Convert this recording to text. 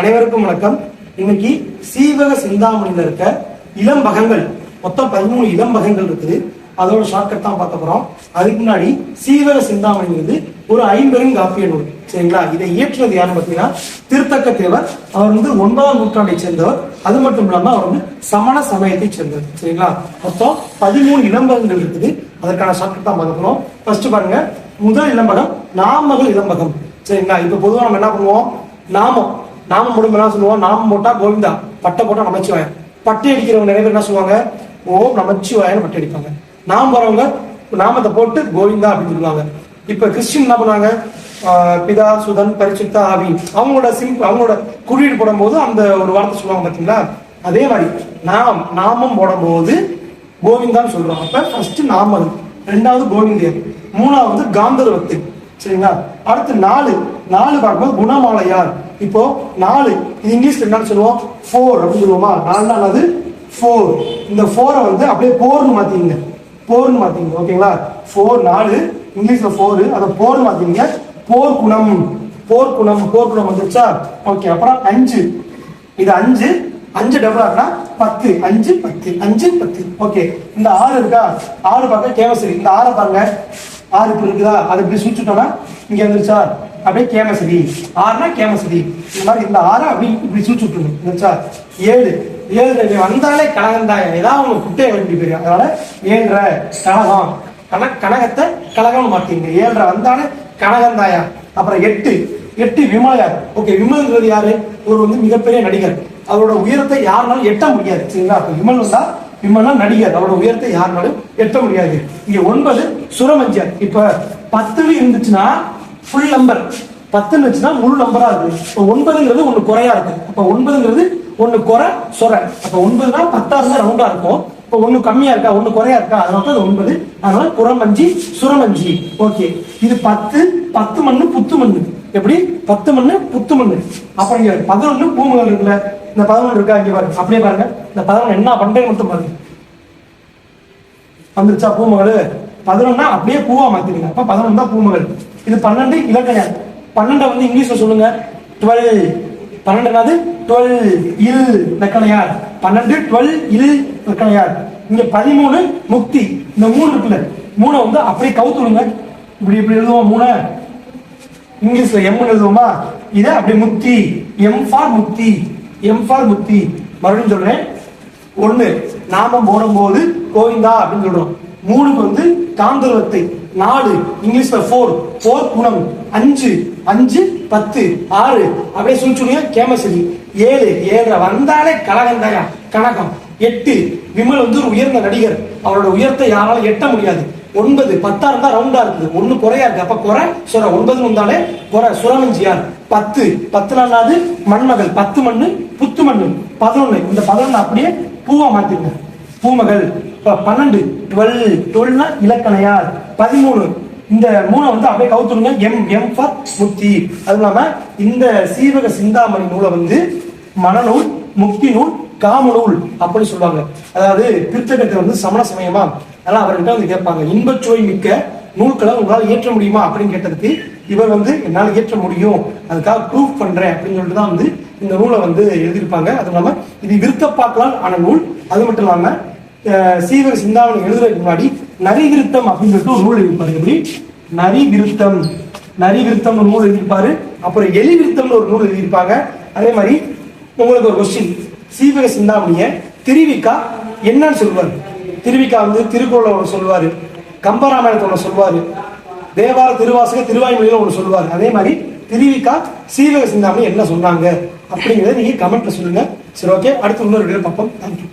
அனைவருக்கும் வணக்கம். இன்னைக்கு சீவக சிந்தாமணியில் இருக்க இளம் பகங்கள் மொத்தம் பதிமூணு இளம்பகங்கள் இருக்குது. அதோட ஷார்ட்கட் தான் பார்க்க போறோம். அதுக்கு முன்னாடி சீவக சிந்தாமணிங்கிறது ஒரு ஐம்பெரும் காப்பிய நூல் சரிங்களா? இதை இயற்றுனது யாருன்னு பார்த்தீங்கன்னா திருத்தக்க தேவர் அவர் வந்து ஒன்பதாம் நூற்றாண்டை சேர்ந்தவர். அது மட்டும் இல்லாம அவர் வந்து சமண சமயத்தை சேர்ந்தவர். சரிங்களா? மொத்தம் பதிமூணு இளம்பகங்கள் இருக்குது. அதற்கான ஷார்ட்கட் தான் பார்க்க போறோம். ஃபர்ஸ்ட் பாருங்க. முதல் இளம்பகம் நாமகள் இளம்பகம் சரிங்களா? இப்ப பொதுவாக நம்ம என்ன பண்ணுவோம்? நாமம். நாம முடியும் என்ன சொல்லுவோம்? நாம போட்டா கோவிந்தா. பட்டை போட்டா நமச்சிவாயன் பட்டை அடிக்கிறவங்க நிறைய பேர் என்ன சொல்லுவாங்க? ஓம் நமச்சிவாயன் பட்டை அடிப்பாங்க. நாம் போறவங்க நாமத்தை போட்டு கோவிந்தா அப்படின்னு சொல்லுவாங்க. இப்ப கிறிஸ்டின் என்ன பண்ணுவாங்க? பிதா சுதன் பரிசுத்தா ஆவி அவங்களோட சிம்பிள் அவங்களோட குறியீடு போடும்போது அந்த ஒரு வார்த்தை சொல்லுவாங்க பாத்தீங்களா? அதே மாதிரி நாம் நாமம் போடும்போது கோவிந்தான்னு சொல்றோம். அப்ப ஃபர்ஸ்ட் நாமல் ரெண்டாவது கோவிந்தியர் மூணாவது காந்தர்வத்து சரிங்களா? அடுத்து நாலு. நாலு பார்க்கும்போது குணமாலையார். இப்போ நாலு. இது இங்கிலீஷ்ல என்னன்னு சொல்லுவோம்? ஃபோர் அப்படின்னு சொல்லுவோமா? நாலுனா அது ஃபோர் இந்த ஃபோரை வந்து அப்படியே போர்னு மாத்திங்க போர்னு மாத்திங்க ஓகேங்களா? ஃபோர் நாலு. இங்கிலீஷ்ல ஃபோர் அதை போர்னு மாத்திங்க போர் குணம். போர் குணம். போர் குணம் வந்துருச்சா? ஓகே அப்புறம் அஞ்சு. இது அஞ்சு. அஞ்சு டபுள் ஆகுனா பத்து. அஞ்சு பத்து. அஞ்சு பத்து. ஓகே. இந்த ஆறு இருக்கா? ஆறு பார்க்க கேவசரி. இந்த ஆறை பாருங்க. ஆறு இருக்குதா? அது இப்படி சுவிச்சுட்டோம்னா இங்க வந்துருச்சா அப்படியே கேமசரி ஆறுனா கேமசரி இந்த மாதிரி இந்த ஆறை அப்படி இப்படி சுவிச்சு விட்டுருங்க வந்துருச்சா ஏழு. ஏழு ரெண்டு. வந்தாலே தான் ஏதாவது ஒன்று குட்டையை வேண்டி போயிடும் அதனால ஏழ்ற கனகம். கன கனகத்தை கனகம்னு மாத்தீங்க. ஏழ்ற வந்தாலே கனகந்தாயா. அப்புறம் எட்டு. எட்டு விமலையார் ஓகே விமல்ங்கிறது யாரு? ஒரு வந்து மிகப்பெரிய நடிகர். அவரோட உயரத்தை யாருனாலும் எட்ட முடியாது. சரிங்களா? அப்ப விமல் வந்தா இவெல்லாம் நடிகர். அவரோட உயரத்தை யாருனாலும் எட்ட முடியாது. இங்க ஒன்பது சுரமஞ்சர். இப்ப பத்துன்னு இருந்துச்சுன்னா ஃபுல் நம்பர் பத்துன்னு இருந்துச்சுன்னா முழு நம்பரா இருக்கு. இப்போ ஒன்பதுங்கிறது ஒன்று குறையா இருக்கு. இப்போ ஒன்பதுங்கிறது ஒன்று குறை சொர அப்ப ஒன்பதுனா பத்தா தான் ரவுண்டா இருக்கும். இப்போ ஒன்று கம்மியா இருக்கா ஒன்று குறையா இருக்கா? அதனால தான் ஒன்பது. அதனால குறமஞ்சி சுரமஞ்சி. ஓகே. இது பத்து பத்து மண்ணு புத்து மண்ணு. எப்படி? பத்து மண்ணு புத்து மண்ணு. அப்புறம் பதினொன்று பூமகள் இருக்குல்ல. இந்த பதினொன்று இருக்கா இங்கே பாருங்க. அப்படியே பாருங்க. இந்த பதினொன்று என்ன பண்றேன்னு மட்டும் பாருங்க. வந்துருச்சா பூமகள்? பதினொன்னா அப்படியே பூவா மாத்திருங்க அப்ப பதினொன்று தான் பூமகள். இது பன்னெண்டு இலக்கணம் பன்னெண்டை வந்து இங்கிலீஷ்ல சொல்லுங்க. டுவெல். பன்னெண்டு என்னது? டுவெல் இல் இலக்கணையார் பன்னெண்டு டுவெல் இல் இலக்கணையார் இங்க பதிமூணு முக்தி. இந்த மூணு இருக்குல்ல. மூணை வந்து அப்படியே கவுத்துடுங்க. இப்படி இப்படி எழுதுவோம் மூணை. இங்கிலீஷ்ல எம் எழுதுவோமா? இதை அப்படி முக்தி. M for Mukti. M for முக்தி மறுபடியும் சொல்றேன். ஒண்ணு நாமம் போடும்போது கோவிந்தா அப்படின்னு சொல்றோம். மூணுக்கு வந்து காந்தர்வத்தை நாலு இங்கிலீஷ்ல ஃபோர் ஃபோர் குணம். அஞ்சு அஞ்சு பத்து ஆறு. அப்படியே சுழிச்சுடுங்க கேமசரி ஏழு ஏழரை வந்தாலே கலகந்தாயா கணக்கம் எட்டு விமல் வந்து ஒரு உயர்ந்த நடிகர். அவரோட உயர்த்தை யாராலும் எட்ட முடியாது. ஒன்பது பத்தா இருந்தா ரவுண்டா இருக்குது. ஒன்னு குறையா இருக்கு. அப்ப குறை சுர. ஒன்பது வந்தாலே குறை சுரமஞ்சியார் பத்து. பத்து நாளாவது மண்மகள். பத்து மண்ணு புத்து மண்ணு. பதினொன்னு. இந்த பதினொன்னு அப்படியே பூவா மாத்திருங்க பூமகள். பன்னெண்டு. டுவெல். டுவெல்னா இலக்கணையார் பதிமூணு. இந்த மூணை வந்து அப்படியே கவுத்துருங்க எம் எம் ஃபார் முக்தி அது இல்லாம இந்த சீவக சிந்தாமணி நூலை வந்து மனநூல் முக்தி நூல் காமநூல் அப்படின்னு சொல்லுவாங்க. அதாவது திருத்தகத்தை வந்து சமண சமயமா? அதெல்லாம் அவர்கிட்ட வந்து கேட்பாங்க. இன்பச்சுவை மிக்க நூல்களை உங்களால் இயற்ற முடியுமா அப்படின்னு கேட்டதுக்கு இவர் வந்து என்னால் இயற்ற முடியும். அதுக்காக ப்ரூஃப் பண்றேன். அப்படின்னு சொல்லிட்டு தான் வந்து இந்த நூலை வந்து எழுதியிருப்பாங்க. அதுவும் இல்லாம இது விருத்தப்பாக்களால் ஆன நூல். அது மட்டும் இல்லாம அஹ், சீவக சிந்தாமணி எழுதுறதுக்கு முன்னாடி நரி விருத்தம் அப்படின்னு சொல்லிட்டு ஒரு நூல் எழுதிப்பாரு எப்படி? நரி விருத்தம். நரி விருத்தம் ஒரு நூல் எழுதியிருப்பாரு. அப்புறம் எலி விருத்தம்னு ஒரு நூல் எழுதியிருப்பாங்க. அதே மாதிரி உங்களுக்கு ஒரு கொஸ்டின் சீவக சிந்தாமணிய திருவிக்கா என்னன்னு சொல்லுவாரு. திருவிக்கா வந்து திருக்குறளை சொல்லுவாரு. கம்பராமாயணத்தை ஒன்று சொல்வார் தேவார திருவாசக திருவாய்மொழியில் ஒன்று சொல்லுவார். அதே மாதிரி திருவிக்கா சீவக சிந்தாமணி என்ன சொன்னாங்க அப்படிங்கிறத நீங்கள் கமெண்ட்டில் சொல்லுங்கள் சரி ஓகே அடுத்து இன்னொரு வீடியோ பார்ப்போம். தேங்க்யூ